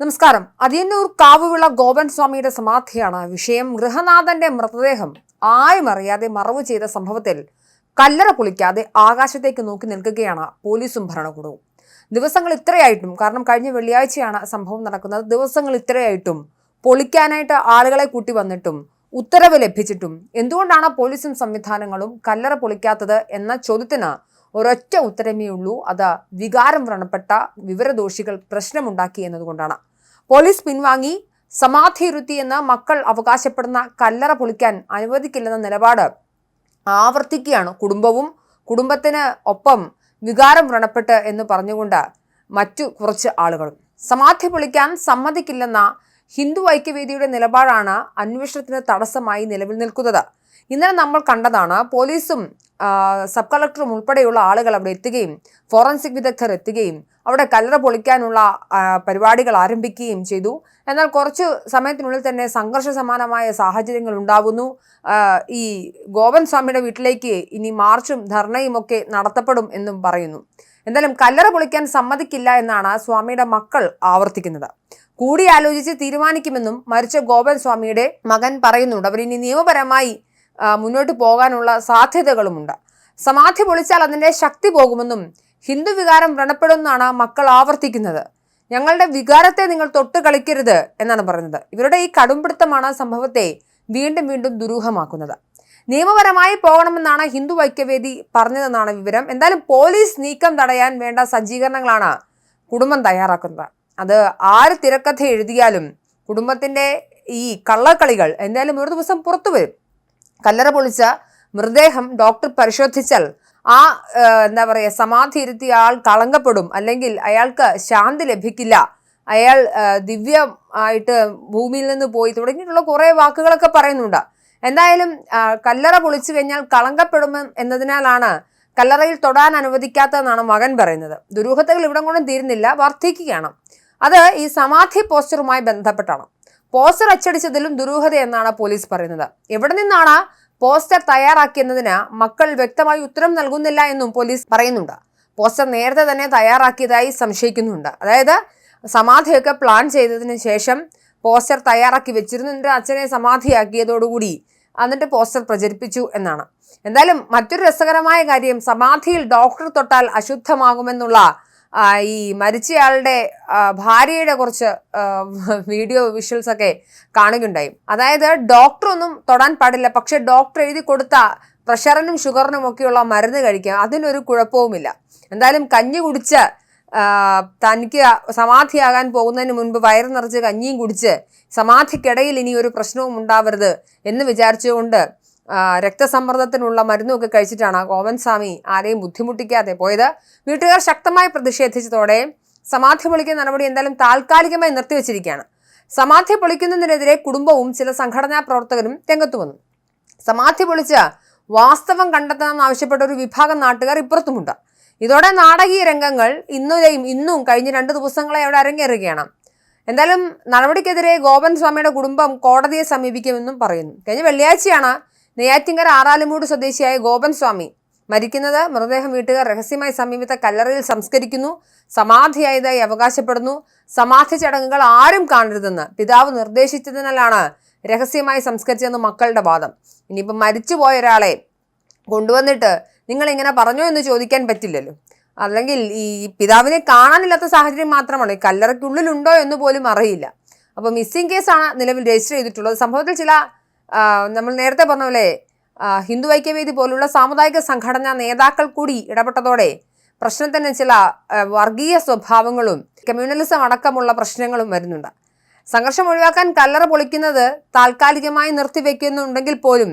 നമസ്കാരം. അതിയന്നൂർ കാവുവിള ഗോപൻ സ്വാമിയുടെ സമാധിയാണ് വിഷയം. ഗൃഹനാഥന്റെ മൃതദേഹം ആരും അറിയാതെ മറവ് ചെയ്ത സംഭവത്തിൽ കല്ലറ പൊളിക്കാതെ ആകാശത്തേക്ക് നോക്കി നിൽക്കുകയാണ് പോലീസും ഭരണകൂടവും. ദിവസങ്ങൾ ഇത്രയായിട്ടും കാരണം കഴിഞ്ഞ വെള്ളിയാഴ്ചയാണ് സംഭവം നടക്കുന്നത്. ദിവസങ്ങൾ ഇത്രയായിട്ടും പൊളിക്കാനായിട്ട് ആളുകളെ കൂട്ടി വന്നിട്ടും ഉത്തരവ് ലഭിച്ചിട്ടും എന്തുകൊണ്ടാണ് പോലീസും സംവിധാനങ്ങളും കല്ലറ പൊളിക്കാത്തത് എന്ന ചോദ്യത്തിന് ഒരൊറ്റ ഉത്തരമേ ഉള്ളൂ. അത് വികാരം വ്രണപ്പെട്ട വിവരദോഷികൾ പ്രശ്നമുണ്ടാക്കി എന്നതുകൊണ്ടാണ്. പോലീസ് പിൻവാങ്ങി സമാധി എന്ന് മക്കൾ അവകാശപ്പെടുന്ന കല്ലറ പൊളിക്കാൻ അനുവദിക്കില്ലെന്ന നിലപാട് ആവർത്തിക്കുകയാണ് കുടുംബവും കുടുംബത്തിന് ഒപ്പം വികാരം വ്രണപ്പെട്ട് എന്ന് പറഞ്ഞുകൊണ്ട് മറ്റു കുറച്ച് ആളുകളും. സമാധി പൊളിക്കാൻ സമ്മതിക്കില്ലെന്ന ഹിന്ദു ഐക്യവേദിയുടെ നിലപാടാണ് അന്വേഷണത്തിന് തടസ്സമായി നിലവിൽ നിൽക്കുന്നത്. ഇന്നലെ നമ്മൾ കണ്ടതാണ് പോലീസും സബ് കളക്ടറും ഉൾപ്പെടെയുള്ള ആളുകൾ അവിടെ എത്തുകയും ഫോറൻസിക് വിദഗ്ധർ എത്തുകയും അവിടെ കല്ലറ പൊളിക്കാനുള്ള പരിപാടികൾ ആരംഭിക്കുകയും ചെയ്തു. എന്നാൽ കുറച്ച് സമയത്തിനുള്ളിൽ തന്നെ സംഘർഷ സമാനമായ സാഹചര്യങ്ങൾ ഉണ്ടാകുന്നു ഈ ഗോപൻ സ്വാമിയുടെ വീട്ടിലേക്ക് ഇനി മാർച്ചും ധർണയും ഒക്കെ നടത്തപ്പെടും എന്നും പറയുന്നു. എന്തായാലും കല്ലറ പൊളിക്കാൻ സമ്മതിക്കില്ല എന്നാണ് സ്വാമിയുടെ മക്കൾ ആവർത്തിക്കുന്നത്. കൂടിയാലോചിച്ച് തീരുമാനിക്കുമെന്നും മരിച്ച ഗോപൻ സ്വാമിയുടെ മകൻ പറയുന്നുണ്ട്. അവർ ഇനി നിയമപരമായി മുന്നോട്ട് പോകാനുള്ള സാധ്യതകളുമുണ്ട്. സമാധി പൊളിച്ചാൽ അതിന്റെ ശക്തി പോകുമെന്നും ഹിന്ദു വികാരം വ്രണപ്പെടുമെന്നാണ് മക്കൾ ആവർത്തിക്കുന്നത്. ഞങ്ങളുടെ വികാരത്തെ നിങ്ങൾ തൊട്ട് കളിക്കരുത് എന്നാണ് പറയുന്നത്. ഇവരുടെ ഈ കടുംപിടുത്തമാണ് സംഭവത്തെ വീണ്ടും വീണ്ടും ദുരൂഹമാക്കുന്നത്. നിയമപരമായി പോകണമെന്നാണ് ഹിന്ദു ഐക്യവേദി പറഞ്ഞതെന്നാണ് വിവരം. എന്തായാലും പോലീസ് നീക്കം തടയാൻ വേണ്ട സജ്ജീകരണങ്ങളാണ് കുടുംബം തയ്യാറാക്കുന്നത്. അത് ആര് തിരക്കഥ എഴുതിയാലും കുടുംബത്തിന്റെ ഈ കള്ളക്കളികൾ എന്തായാലും ഒരു ദിവസം പുറത്തു വരും. കല്ലറ പൊളിച്ച മൃതദേഹം ഡോക്ടർ പരിശോധിച്ചാൽ ആ എന്താ പറയുക സമാധി ഇരുത്തിയ ആൾ കളങ്കപ്പെടും അല്ലെങ്കിൽ അയാൾക്ക് ശാന്തി ലഭിക്കില്ല. അയാൾ ദിവ്യ ആയിട്ട് ഭൂമിയിൽ നിന്ന് പോയി തുടങ്ങിയിട്ടുള്ള കുറേ വാക്കുകളൊക്കെ പറയുന്നുണ്ട്. എന്തായാലും കല്ലറ പൊളിച്ചു കഴിഞ്ഞാൽ കളങ്കപ്പെടും എന്നതിനാലാണ് കല്ലറയിൽ തൊടാൻ അനുവദിക്കാത്തതെന്നാണ് മകൻ പറയുന്നത്. ദുരൂഹതകൾ ഇവിടം കൊണ്ടും തീരുന്നില്ല വർദ്ധിക്കുകയാണ്. അത് ഈ സമാധി പോസ്റ്ററുമായി ബന്ധപ്പെട്ടാണ്. പോസ്റ്റർ അച്ചടിച്ചതിലും ദുരൂഹത എന്നാണ് പോലീസ് പറയുന്നത്. എവിടെ നിന്നാണ് പോസ്റ്റർ തയ്യാറാക്കിയെന്നതിന് മക്കൾ വ്യക്തമായി ഉത്തരം നൽകുന്നില്ല എന്നും പോലീസ് പറയുന്നുണ്ട്. പോസ്റ്റർ നേരത്തെ തന്നെ തയ്യാറാക്കിയതായി സംശയിക്കുന്നുണ്ട്. അതായത് സമാധിയൊക്കെ പ്ലാൻ ചെയ്തതിന് ശേഷം പോസ്റ്റർ തയ്യാറാക്കി വെച്ചിരുന്നു എന്നിട്ട് അച്ഛനെ സമാധിയാക്കിയതോടുകൂടി എന്നിട്ട് പോസ്റ്റർ പ്രചരിപ്പിച്ചു എന്നാണ്. എന്തായാലും മറ്റൊരു രസകരമായ കാര്യം സമാധിയിൽ ഡോക്ടർ തൊട്ടാൽ അശുദ്ധമാകുമെന്നുള്ള ഈ മരിച്ചയാളുടെ ഭാര്യയുടെ കുറച്ച് വീഡിയോ വിഷ്വൽസ് ഒക്കെ കാണുകയുണ്ടായി. അതായത് ഡോക്ടറൊന്നും തൊടാൻ പാടില്ല. പക്ഷെ ഡോക്ടർ എഴുതി കൊടുത്ത പ്രഷറിനും ഷുഗറിനും ഒക്കെയുള്ള മരുന്ന് കഴിക്കാം അതിനൊരു കുഴപ്പവുമില്ല. എന്തായാലും കഞ്ഞി കുടിച്ച് തനിക്ക് സമാധിയാകാൻ പോകുന്നതിന് മുൻപ് വയറ് നിറച്ച് കഞ്ഞിയും കുടിച്ച് സമാധിക്കിടയിൽ ഇനി ഒരു പ്രശ്നവും ഉണ്ടാവരുത് എന്ന് വിചാരിച്ചുകൊണ്ട് രക്തസമ്മർദ്ദത്തിനുള്ള മരുന്നൊക്കെ കഴിച്ചിട്ടാണ് കോവൻ സ്വാമി ആരെയും ബുദ്ധിമുട്ടിക്കാതെ പോയത്. വീട്ടുകാർ ശക്തമായി പ്രതിഷേധിച്ചതോടെ സമാധി പൊളിക്കുന്ന നടപടി എന്തായാലും താൽക്കാലികമായി നിർത്തിവെച്ചിരിക്കുകയാണ്. സമാധി പൊളിക്കുന്നതിനെതിരെ കുടുംബവും ചില സംഘടനാ പ്രവർത്തകരും രംഗത്തു വന്നു. സമാധി പൊളിച്ച് വാസ്തവം കണ്ടെത്തണമെന്ന് ആവശ്യപ്പെട്ട ഒരു വിഭാഗം നാട്ടുകാർ ഇപ്പുറത്തുമുണ്ട്. ഇതോടെ നാടകീയ രംഗങ്ങൾ ഇന്നുലെയും ഇന്നും കഴിഞ്ഞ രണ്ട് ദിവസങ്ങളെ അവിടെ അരങ്ങേറുകയാണ്. എന്തായാലും നടപടിക്കെതിരെ ഗോപൻ സ്വാമിയുടെ കുടുംബം കോടതിയെ സമീപിക്കുമെന്നും പറയുന്നു. കഴിഞ്ഞ വെള്ളിയാഴ്ചയാണ് നെയ്യാറ്റിങ്കര ആറാലുമൂട് സ്വദേശിയായ ഗോപൻ സ്വാമി മരിക്കുന്നത് മൃതദേഹം വീട്ടുകാർ രഹസ്യമായി സമീപത്തെ കല്ലറയിൽ സംസ്കരിക്കുന്നു സമാധിയായതായി അവകാശപ്പെടുന്നു. സമാധി ചടങ്ങുകൾ ആരും കാണരുതെന്ന് പിതാവ് നിർദ്ദേശിച്ചതിനാലാണ് രഹസ്യമായി സംസ്കരിച്ചതെന്ന് മക്കളുടെ വാദം. ഇനിയിപ്പം മരിച്ചുപോയ ഒരാളെ കൊണ്ടുവന്നിട്ട് നിങ്ങൾ ഇങ്ങനെ പറഞ്ഞോ എന്ന് ചോദിക്കാൻ പറ്റില്ലല്ലോ. അല്ലെങ്കിൽ ഈ പിതാവിനെ കാണാനില്ലാത്ത സാഹചര്യം മാത്രമാണ്? ഈ കല്ലറയ്ക്കുള്ളിലുണ്ടോ എന്ന് പോലും അറിയില്ല. അപ്പോൾ മിസ്സിംഗ് കേസാണ് നിലവിൽ രജിസ്റ്റർ ചെയ്തിട്ടുള്ളത്. സംഭവത്തിൽ ചില നമ്മൾ നേരത്തെ പറഞ്ഞ പോലെ ഹിന്ദു ഐക്യവേദി പോലുള്ള സാമുദായിക സംഘടനാ നേതാക്കൾ കൂടി ഇടപെട്ടതോടെ പ്രശ്നത്തിന് ചില വർഗീയ സ്വഭാവങ്ങളും കമ്മ്യൂണലിസം അടക്കമുള്ള പ്രശ്നങ്ങളും വരുന്നുണ്ട്. സംഘർഷം ഒഴിവാക്കാൻ കല്ലറ പൊളിക്കുന്നത് താൽക്കാലികമായി നിർത്തിവെക്കുന്നുണ്ടെങ്കിൽ പോലും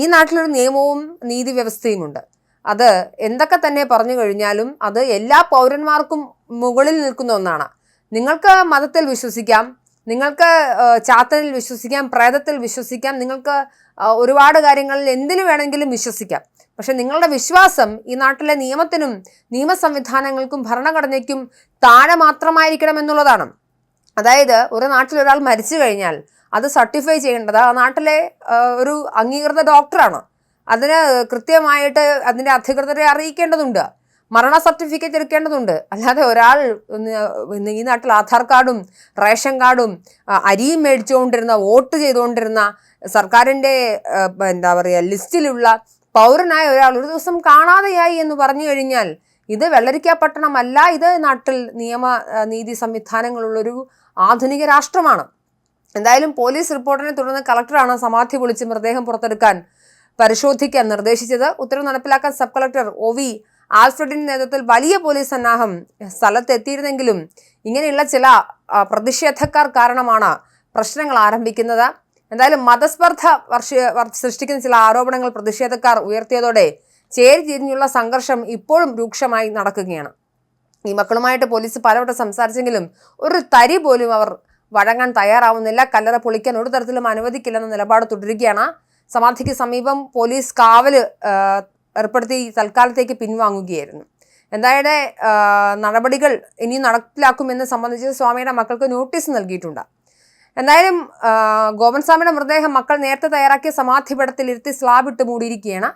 ഈ നാട്ടിലൊരു നിയമവും നീതി വ്യവസ്ഥയുമുണ്ട് അത് എന്തൊക്കെ തന്നെ പറഞ്ഞു കഴിഞ്ഞാലും അത് എല്ലാ പൗരന്മാർക്കും മുകളിൽ നിൽക്കുന്ന ഒന്നാണ്. നിങ്ങൾക്ക് മതത്തിൽ വിശ്വസിക്കാം നിങ്ങൾക്ക് ചാത്തനിൽ വിശ്വസിക്കാം പ്രേതത്തിൽ വിശ്വസിക്കാം നിങ്ങൾക്ക് ഒരുപാട് കാര്യങ്ങളിൽ എന്തിനു വേണമെങ്കിലും വിശ്വസിക്കാം. പക്ഷെ നിങ്ങളുടെ വിശ്വാസം ഈ നാട്ടിലെ നിയമത്തിനും നിയമ സംവിധാനങ്ങൾക്കും ഭരണഘടനയ്ക്കും താഴെ മാത്രമായിരിക്കണം എന്നുള്ളതാണ്. അതായത് ഒരു നാട്ടിൽ ഒരാൾ മരിച്ചു കഴിഞ്ഞാൽ അത് സർട്ടിഫൈ ചെയ്യേണ്ടത് ആ നാട്ടിലെ ഒരു അംഗീകൃത ഡോക്ടറാണ്. അതിന് കൃത്യമായിട്ട് അതിന്റെ അധികൃതരെ അറിയിക്കേണ്ടതുണ്ട്. മരണ സർട്ടിഫിക്കറ്റ് എടുക്കേണ്ടതുണ്ട്. അല്ലാതെ ഒരാൾ ഈ നാട്ടിൽ ആധാർ കാർഡും റേഷൻ കാർഡും അരിയും മേടിച്ചുകൊണ്ടിരുന്ന വോട്ട് ചെയ്തുകൊണ്ടിരുന്ന സർക്കാരിന്റെ എന്താ പറയുക ലിസ്റ്റിലുള്ള പൗരനായ ഒരാൾ ഒരു ദിവസം കാണാതെയായി എന്ന് പറഞ്ഞു കഴിഞ്ഞാൽ ഇത് വെള്ളരിക്കാപ്പട്ടണമല്ല ഇത് നാട്ടിൽ നിയമ നീതി സംവിധാനങ്ങളുള്ളൊരു ആധുനിക രാഷ്ട്രമാണ്. എന്തായാലും പോലീസ് റിപ്പോർട്ടിനെ തുടർന്ന് കളക്ടറാണ് സമാധി പൊളിച്ച് മൃതദേഹം പുറത്തെടുക്കാൻ പരിശോധിക്കാൻ നിർദ്ദേശിച്ചത്. ഉത്തരവ് നടപ്പിലാക്കാൻ സബ് കളക്ടർ ഒ വി ആൽഫ്രഡിന്റെ നേതൃത്വത്തിൽ വലിയ പോലീസ് സന്നാഹം സ്ഥലത്തെത്തിയിരുന്നെങ്കിലും ഇങ്ങനെയുള്ള ചില പ്രതിഷേധക്കാർ കാരണമാണ് പ്രശ്നങ്ങൾ ആരംഭിക്കുന്നത്. എന്തായാലും മതസ്പർദ്ധ വർഷ സൃഷ്ടിക്കുന്ന ചില ആരോപണങ്ങൾ പ്രതിഷേധക്കാർ ഉയർത്തിയതോടെ ചേരി തിരിഞ്ഞുള്ള സംഘർഷം ഇപ്പോഴും രൂക്ഷമായി നടക്കുകയാണ്. ഈ മക്കളുമായിട്ട് പോലീസ് പലവട്ടം സംസാരിച്ചെങ്കിലും ഒരു തരി പോലും അവർ വഴങ്ങാൻ തയ്യാറാവുന്നില്ല. കല്ലറ പൊളിക്കാൻ ഒരു തരത്തിലും അനുവദിക്കില്ലെന്ന നിലപാട് തുടരുകയാണ്. സമാധിക്ക് സമീപം പോലീസ് കാവൽ ഏർപ്പെടുത്തി തൽക്കാലത്തേക്ക് പിൻവാങ്ങുകയായിരുന്നു. എന്തായാലും നടപടികൾ ഇനി നടപ്പിലാക്കുമെന്ന് സംബന്ധിച്ച് സ്വാമിയുടെ മക്കൾക്ക് നോട്ടീസ് നൽകിയിട്ടുണ്ട്. എന്തായാലും ഗോപൻ സ്വാമിയുടെ മൃതദേഹം മക്കൾ നേരത്തെ തയ്യാറാക്കിയ സമാധി പടത്തിൽ ഇരുത്തി സ്ലാബ് ഇട്ട് മൂടിയിരിക്കുകയാണ്.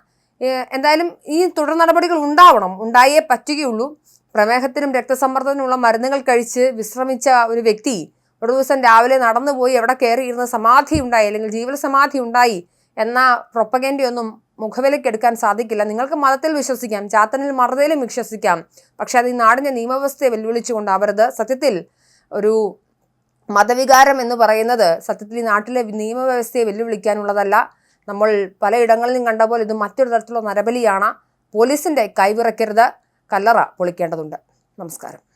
എന്തായാലും ഈ തുടർ നടപടികൾ ഉണ്ടാവണം. ഉണ്ടായേ പറ്റുകയുള്ളൂ. പ്രമേഹത്തിനും രക്തസമ്മർദ്ദത്തിനുമുള്ള മരുന്നുകൾ കഴിച്ച് വിശ്രമിച്ച ഒരു വ്യക്തി ഒരു ദിവസം രാവിലെ നടന്നുപോയി എവിടെ കയറിയിരുന്ന സമാധി ഉണ്ടായി അല്ലെങ്കിൽ ജീവൽ സമാധി ഉണ്ടായി എന്ന പ്രൊപ്പഗൻഡയൊന്നും മുഖവിലക്കെടുക്കാൻ സാധിക്കില്ല. നിങ്ങൾക്ക് മതത്തിൽ വിശ്വസിക്കാം ചാത്തനിൽ മറുതയിലും വിശ്വസിക്കാം. പക്ഷെ അത് ഈ നാടിന്റെ നിയമവ്യവസ്ഥയെ വെല്ലുവിളിച്ചുകൊണ്ട് അവരത് സത്യത്തിൽ ഒരു മതവികാരം എന്ന് പറയുന്നത് സത്യത്തിൽ ഈ നാട്ടിലെ നിയമവ്യവസ്ഥയെ വെല്ലുവിളിക്കാനുള്ളതല്ല. നമ്മൾ പലയിടങ്ങളിലും കണ്ട പോലെ ഇത് മറ്റൊരു തരത്തിലുള്ള നരബലിയാണ്. പോലീസിന്റെ കൈവിറക്കരുത്. കല്ലറ പൊളിക്കേണ്ടതുണ്ട്. നമസ്കാരം.